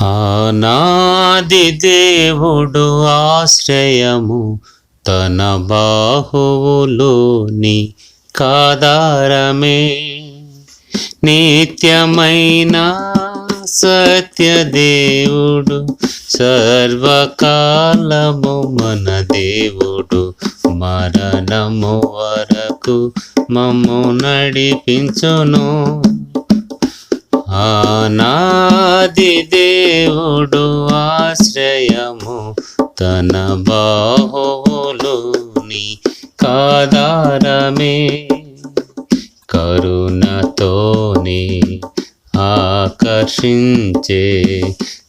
ఆనాది దేవుడు ఆశ్రయము తన బాహువులోని కాదారమే. నిత్యమైన సత్యదేవుడు సర్వకాలము మన దేవుడు మరణము వరకు మమ్ము నడిపించును. ఆనాది దేవుడు ఆశ్రయము తన బాహోలోని కాదారమే. కరుణతోనే ఆకర్షించే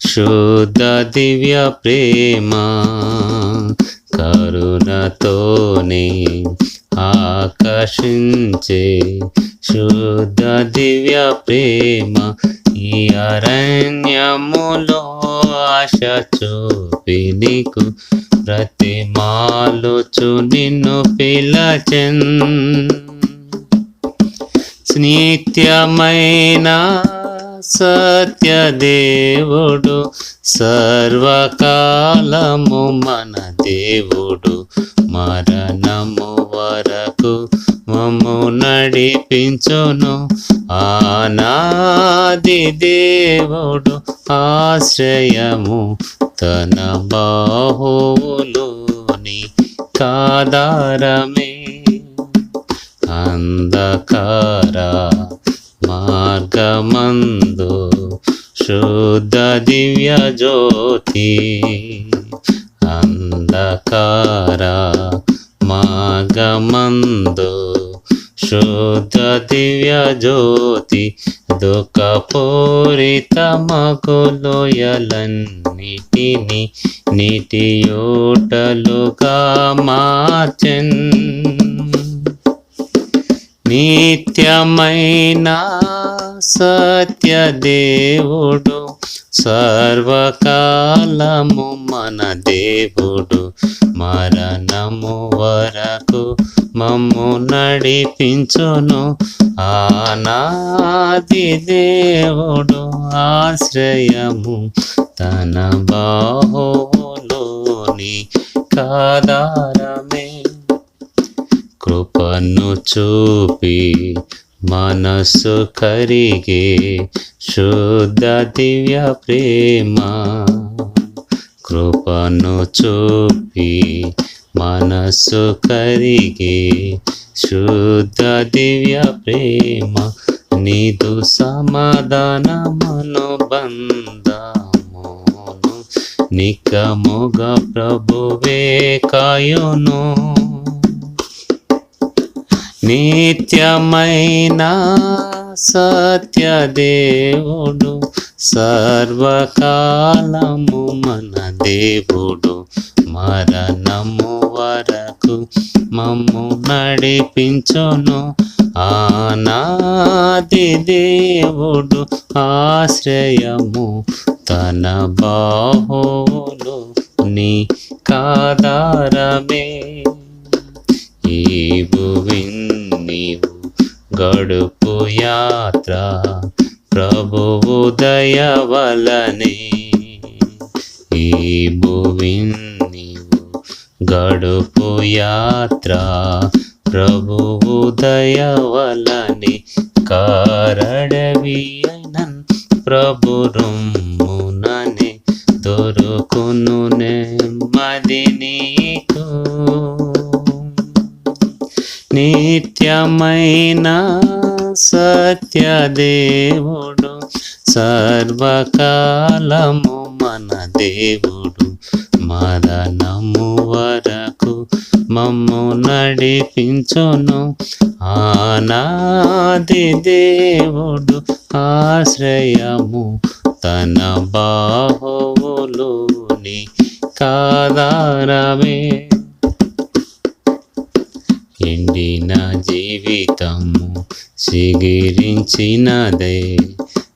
శుద్ధ దివ్య ప్రేమ కరుణతోనే ఆకర్షించే శుద్ధ దివ్య ప్రేమ ఈ అరణ్యములో ఆశ చూపి నీకు ప్రతిమాలుచు నిన్ను పిలచన్. నిత్యమైన సత్యదేవుడు సర్వకాలము మన దేవుడు మరణము వరకు మమ్ము నడిపించును. ఆనాది దేవుడు ఆశ్రయము తన బాహువులోని కాదారమే. అంధకార మార్గమందు శుద్ధ దివ్య జ్యోతి. అంధకార మార్గమందు శుద్ధ దివ్య జ్యోతి దుఃఖపూరితమగులోయలన్నిటిని నీటియోటలుగా మార్చన్. నిత్యమైన సత్యదేవుడు సర్వకాలము మన దేవుడు. మరణము వరకు మమ్ము నడిపించును. ఆనాది దేవుడు ఆశ్రయము తన బాహులోని కాదారమే. కృపను చూపి మనస్సు కరిగే శుద్ధ దివ్య ప్రేమ కృపను చూపి మనస్సు కరిగే శుద్ధ దివ్య ప్రేమ నీదు సమాధానమును బంధమును నికముగా ప్రభువే కాయును నిత్యమైన సత్యదేవుడు సర్వకాలము మన దేవుడు. మరణము వరకు మమ్ము నడిపించును. ఆనాది దేవుడు ఆశ్రయము తన బాహువులు నీ కాదారమే. నీవు గడుపు యాత్ర ప్రభువు దయవలనే ఈ భువిన్ నీవు గడుపు యాత్ర ప్రభువు దయవలని కారడవి అయినన్ ప్రభు రొమ్ముననే దొరుకును నెమ్మది నీకు. నిత్యమైన సత్యదేవుడు సర్వకాలము మన దేవుడు. మరణము వరకు మమ్ము నడిపించును. ఆనాది దేవుడు ఆశ్రయము తన బాహువులోని కాదారమే. నిండిన జీవితము సిగిరించినదే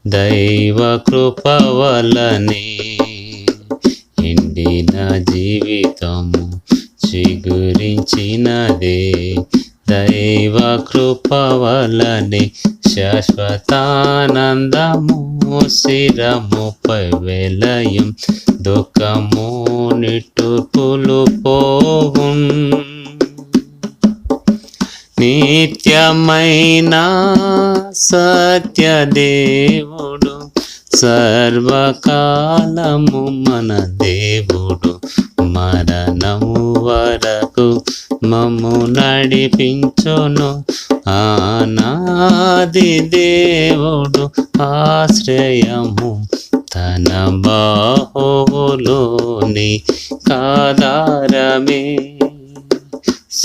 దైవ కృప వలనే. ఎండిన జీవితము చిగురించినదే దైవ కృప వలనే. శాశ్వతానందము శిరముపై వెలయం దుఃఖము నిట్టుపులు పోవున్. నిత్యమైన సత్యదేవుడు సర్వకాలము మన దేవుడు. మరణము వరకు మమ్ము నడిపించును. ఆనాది దేవుడు ఆశ్రయము తన బాహులోని కాదారమే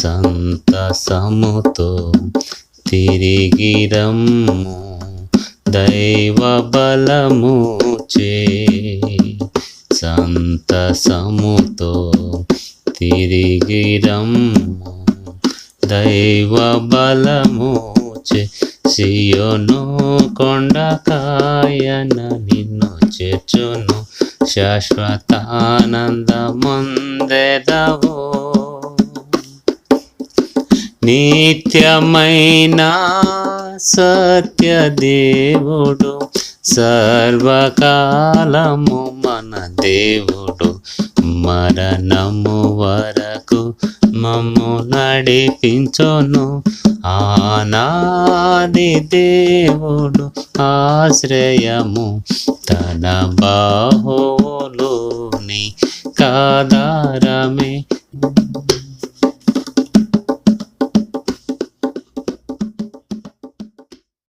సంతసముతో తిరిగి రమ్ము దైవ బలము చే సంతసముతో తిరిగి రమ్ము దైవ బలము చే సియోను కొండకాయన నిన్ను చేర్చును శాశ్వతానందముందెదవు. నిత్యమైన సత్యదేవుడు సర్వకాలము మన దేవుడు. మరణము వరకు మమ్ము నడిపించును. ఆనాది దేవుడు ఆశ్రయము తన బాహోలోని కాదారమే.